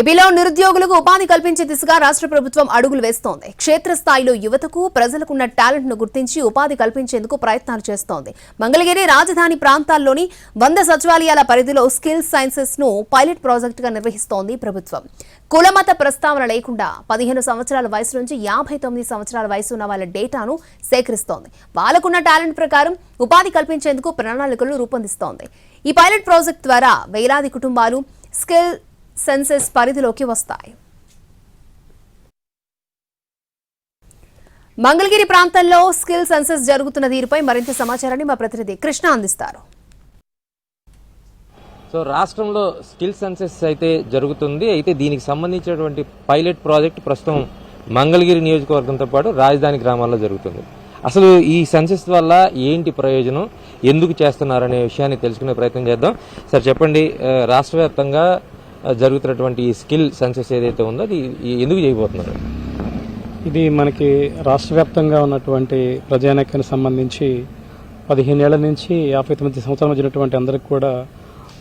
ఏపీలో నిరుద్యోగులకు ఉపాధి కల్పించే దిశగా రాష్ట్ర ప్రభుత్వం అడుగులు వేస్తోంది. క్షేత్రస్థాయిలో యువతకు ప్రజలకున్న టాలెంట్ను గుర్తించి ఉపాధి కల్పించేందుకు ప్రయత్నాలు చేస్తోంది. మంగళగిరి రాజధాని ప్రాంతాల్లోని వంద సచివాలయాల పరిధిలో స్కిల్ సైన్సెస్ను పైలట్ ప్రాజెక్టుగా నిర్వహిస్తోంది ప్రభుత్వం. కులమత ప్రస్తావన లేకుండా పదిహేను సంవత్సరాల వయసు నుంచి యాభై తొమ్మిది సంవత్సరాల వయసు ఉన్న వాళ్ళ డేటాను సేకరిస్తోంది. వాళ్ళకున్న టాలెంట్ ప్రకారం ఉపాధి కల్పించేందుకు ప్రణాళికలు రూపొందిస్తోంది. ఈ పైలట్ ప్రాజెక్ట్ ద్వారా వేలాది కుటుంబాలు స్కిల్ సెన్సెస్ పరిధిలోకి వస్తాయి. మంగళగిరి ప్రాంతంలో స్కిల్ సెన్సెస్ జరుగుతున్న తీరుపై మరింత సమాచారాన్ని మా ప్రతినిధి కృష్ణ అందిస్తారు. సో రాష్ట్రంలో స్కిల్ సెన్సెస్ అయితే జరుగుతుంది. అయితే దీనికి సంబంధించినటువంటి పైలట్ ప్రాజెక్ట్ ప్రస్తుతం మంగళగిరి నియోజకవర్గంతో పాటు రాజధాని గ్రామాల్లో జరుగుతుంది. అసలు ఈ సెన్సెస్ వల్ల ఏంటి ప్రయోజనం? ఎందుకు చేస్తున్నారనే విషయాన్ని తెలుసుకునే ప్రయత్నం చేద్దాం. సార్ చెప్పండి. రాష్ట్ర వ్యాప్తంగా జరుగుతున్నటువంటి ఈ స్కిల్ సెన్సెస్ ఏదైతే ఉందో అది ఎందుకు చేయబోతున్నారు? ఇది మనకి రాష్ట్ర వ్యాప్తంగా ఉన్నటువంటి ప్రజానీకానికి సంబంధించి పదిహేనేళ్ళ నుంచి యాభై తొమ్మిది సంవత్సరాల మధ్య ఉన్నటువంటి అందరికి కూడా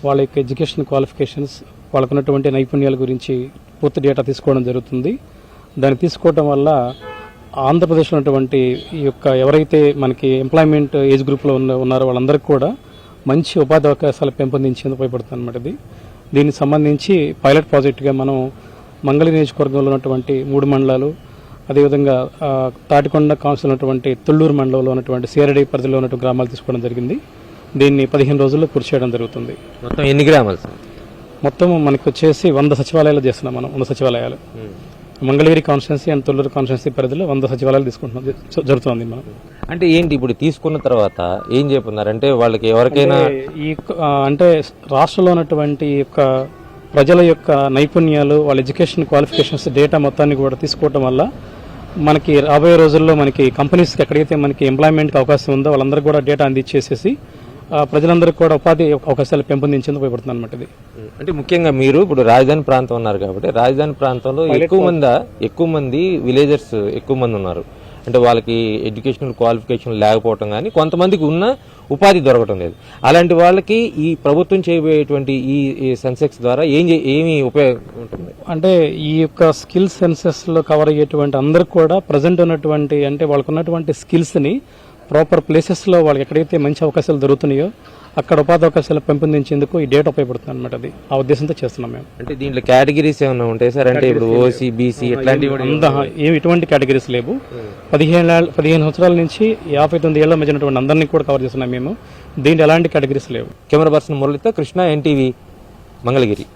వాళ్ళ యొక్క ఎడ్యుకేషన్ క్వాలిఫికేషన్స్ వాళ్ళకున్నటువంటి నైపుణ్యాల గురించి పూర్తి డేటా తీసుకోవడం జరుగుతుంది. దాన్ని తీసుకోవడం వల్ల ఆంధ్రప్రదేశ్లో ఉన్నటువంటి ఈ యొక్క ఎవరైతే మనకి ఎంప్లాయ్మెంట్ ఏజ్ గ్రూప్లో ఉన్న ఉన్నారో వాళ్ళందరికీ కూడా మంచి ఉపాధి అవకాశాలు పెంపొందించేందుకు ఉపయోగపడుతుంది అనమాట ఇది. దీనికి సంబంధించి పైలట్ ప్రాజెక్టుగా మనం మంగళ నియోజకవర్గంలో ఉన్నటువంటి మూడు మండలాలు అదేవిధంగా తాటికొండ కౌన్సిల్ ఉన్నటువంటి తుళ్ళూరు మండలంలో ఉన్నటువంటి సేరడి పరిధిలో ఉన్నటువంటి గ్రామాలు తీసుకోవడం జరిగింది. దీన్ని పదిహేను రోజుల్లో పూర్తి చేయడం జరుగుతుంది. మొత్తం ఎన్ని గ్రామాలు మొత్తం మనకి వచ్చేసి వంద సచివాలయాలు చేస్తున్నాం మనం వంద సచివాలయాలు. Mangalagiri constituency and Thullur constituency పరిధిలో వంద సచివాలయాలు తీసుకుంటున్నాం జరుగుతుంది మనం. అంటే ఏంటి ఇప్పుడు తీసుకున్న తర్వాత ఏం చెప్పున్నారు? అంటే వాళ్ళకి ఎవరికైనా ఈ అంటే రాష్ట్రంలో ఉన్నటువంటి యొక్క ప్రజల యొక్క నైపుణ్యాలు వాళ్ళ ఎడ్యుకేషన్ క్వాలిఫికేషన్స్ డేటా మొత్తాన్ని కూడా తీసుకోవటం వల్ల మనకి రాబోయే రోజుల్లో మనకి కంపెనీస్కి ఎక్కడైతే మనకి ఎంప్లాయ్మెంట్కి అవకాశం ఉందో వాళ్ళందరికీ కూడా డేటా అందించేసేసి ప్రజలందరికీ కూడా ఉపాధి అవకాశాలు పెంపొందించేందుకు ఉపయోగపడుతుంది అనమాట ఇది. అంటే ముఖ్యంగా మీరు ఇప్పుడు రాజధాని ప్రాంతం ఉన్నారు కాబట్టి రాజధాని ప్రాంతంలో ఎక్కువ మంది ఎక్కువ మంది విలేజర్స్ ఎక్కువ మంది ఉన్నారు. అంటే వాళ్ళకి ఎడ్యుకేషనల్ క్వాలిఫికేషన్ లేకపోవటం కానీ కొంతమందికి ఉన్న ఉపాధి దొరకటం లేదు. అలాంటి వాళ్ళకి ఈ ప్రభుత్వం చేయబోయేటువంటి ఈ సెన్సెక్స్ ద్వారా ఏం ఏమి ఉపయోగం ఉంటుంది అంటే ఈ యొక్క స్కిల్ సెన్సెస్లో కవర్ అయ్యేటువంటి అందరు కూడా ప్రజెంట్ ఉన్నటువంటి అంటే వాళ్ళకు ఉన్నటువంటి ప్రాపర్ ప్లేసెస్లో వాళ్ళకి ఎక్కడైతే మంచి అవకాశాలు దొరుకుతున్నాయో అక్కడ ఉపాధి అవకాశాలు పెంపొందించేందుకు ఈ డేటా ఉపయోగపడుతుంది అనమాట అది. ఆ ఉద్దేశంతో చేస్తున్నాం మేము. అంటే దీంట్లో కేటగిరీస్ ఏమైనా ఉంటాయి సార్? అంటే ఇప్పుడు ఓసీ బీసీ ఇట్లాంటివి ఏమి ఎటువంటి కేటగిరీస్ లేవు. పదిహేను పదిహేను సంవత్సరాల నుంచి యాభై తొమ్మిది ఏళ్ళ మధ్య ఉన్నటువంటి అందరినీ కూడా కవర్ చేస్తున్నాం మేము. దీంట్లో ఎలాంటి కేటగిరీస్ లేవు. కెమెరా పర్సన్ మురళితో కృష్ణ ఎన్టీవీ మంగళగిరి.